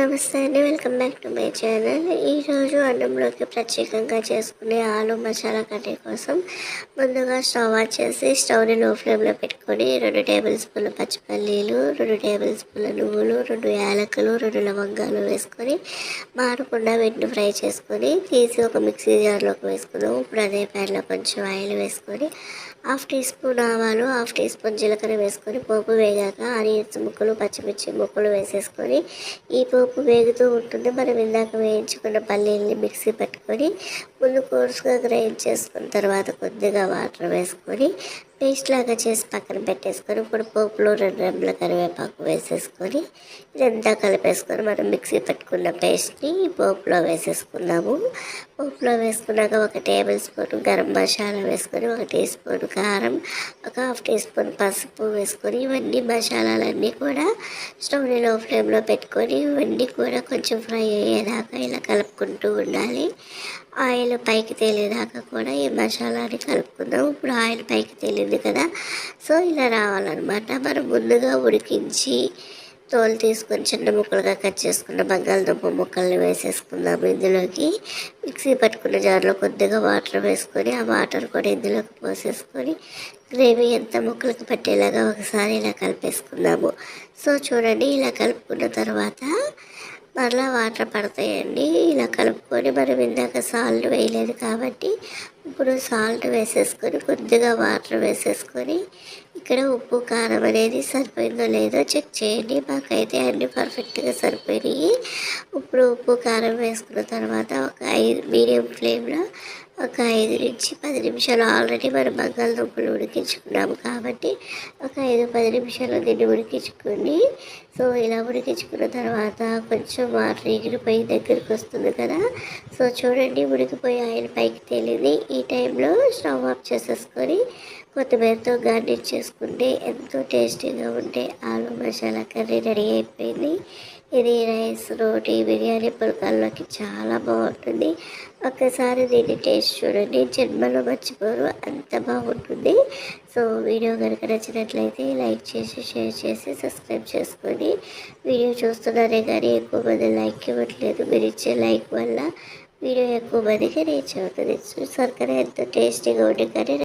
నమస్తే అండి. Welcome back to my channel. ఈరోజు అన్నంలోకి ప్రత్యేకంగా చేసుకునే ఆలు మసాలా కర్రీ కోసం ముందుగా స్టవ్ ఆన్ చేసి స్టవ్ని లో ఫ్లేమ్లో పెట్టుకొని రెండు టేబుల్ స్పూన్ల పచ్చిపల్లీలు రెండు టేబుల్ స్పూన్ల నువ్వులు రెండు యాలకులు రెండు లవంగాలు వేసుకొని మారకుండా వీటిని ఫ్రై చేసుకొని తీసి ఒక మిక్సీ జార్లోకి వేసుకుందాం. ఇప్పుడు అదే ప్యాన్లో కొంచెం ఆయిల్ వేసుకొని హాఫ్ టీ స్పూన్ ఆవాలు హాఫ్ టీ స్పూన్ జీలకర్ర వేసుకొని పోపు వేగాక ఆనియన్స్ ముక్కలు పచ్చిమిర్చి ముక్కలు వేసేసుకొని ఈ పోపు వేగుతూ ఉంటుంది. మనం ఇందాక వేయించుకున్న పల్లీల్ని మిక్సీ పెట్టుకొని ముందు కోర్సుగా గ్రైండ్ చేసుకున్న తర్వాత కొద్దిగా వాటర్ వేసుకొని పేస్ట్ లాగా చేసి పక్కన పెట్టేసుకొని ఇప్పుడు పోపులో రెండు రెమ్మల కరివేపాకు వేసేసుకొని ఇదంతా కలిపేసుకొని మనం మిక్సీ పెట్టుకున్న పేస్ట్ని పోపులో వేసేసుకున్నాము పోపులో వేసుకున్నాక ఒక టేబుల్ స్పూన్ గరం మసాలా వేసుకొని ఒక టీ స్పూన్ కారం ఒక హాఫ్ టీ స్పూన్ పసుపు వేసుకొని ఇవన్నీ మసాలాలన్నీ కూడా స్టవ్ని లో ఫ్లేమ్లో పెట్టుకొని ఇవన్నీ కూడా కొంచెం ఫ్రై అయ్యేదాకా ఇలా కలుపుకుంటూ ఉండాలి. ఆయిల్ పైకి తేలేదాకా కూడా ఈ మసాలాని కలుపుకుందాం. ఇప్పుడు ఆయిల్ పైకి తేలింది కదా. సో ఇలా రావాలన్నమాట. మనం ముందుగా ఉడికించి తోలు తీసుకొని చిన్న ముక్కలుగా కట్ చేసుకున్న బంగాళదుంప ముక్కల్ని వేసేసుకుందాము ఇందులోకి. మిక్సీ పట్టుకున్న జార్లో కొద్దిగా వాటర్ వేసుకొని ఆ వాటర్ కూడా ఇందులోకి పోసేసుకొని గ్రేవీ ఎంత ముక్కలకు పట్టేలాగా ఒకసారి ఇలా కలిపేసుకుందాము. సో చూడండి ఇలా కలుపుకున్న తర్వాత మరలా వాటర్ పడతాయండి. ఇలా కలుపుకొని మనం ఇందాక సాల్ట్ వేయలేదు కాబట్టి ఇప్పుడు సాల్ట్ వేసేసుకొని కొద్దిగా వాటర్ వేసేసుకొని ఇక్కడ ఉప్పు కారం అనేది సరిపోయిందో లేదో చెక్ చేయండి. మాకైతే అన్నీ పర్ఫెక్ట్గా సరిపోయినాయి. ఇప్పుడు ఉప్పు కారం వేసుకున్న తర్వాత ఒక ఐదు మీడియం ఫ్లేమ్లో ఒక ఐదు నుంచి పది నిమిషాలు ఆల్రెడీ మనం బంగాళదుంపలు ఉడికించుకున్నాము కాబట్టి ఒక ఐదు పది నిమిషాలు దీన్ని ఉడికించుకొని సో ఇలా ఉడికించుకున్న తర్వాత కొంచెం వాటర్ ఎగిరిపోయి దగ్గరికి వస్తుంది కదా. సో చూడండి ఉడికిపోయి ఆయిల్ పైకి తేలింది. ఈ టైంలో స్టవ్ ఆఫ్ చేసేసుకొని కొత్తిమీరతో గార్నిష్ చేసుకుంటే ఎంతో టేస్టీగా ఉంటే ఆలు మసాలా కర్రీ రెడీ అయిపోయింది. ఇది రైస్ రోటీ బిర్యానీ పుల్కాల్లోకి చాలా బాగుంటుంది. ఒక్కసారి దీన్ని టేస్ట్ చూడండి. జన్మలో మర్చిపోరు. అంత బాగుంటుంది. సో వీడియో కనుక నచ్చినట్లయితే లైక్ చేసి షేర్ చేసి సబ్స్క్రైబ్ చేసుకొని వీడియో చూస్తున్నారే కానీ ఎక్కువ మంది లైక్ ఇవ్వట్లేదు. మీరు ఇచ్చే లైక్ వల్ల వీడియో ఎక్కువ మందికి రీచ్ అవుతుంది. చూసారు కానీ టేస్టీగా ఉంటుంది కానీ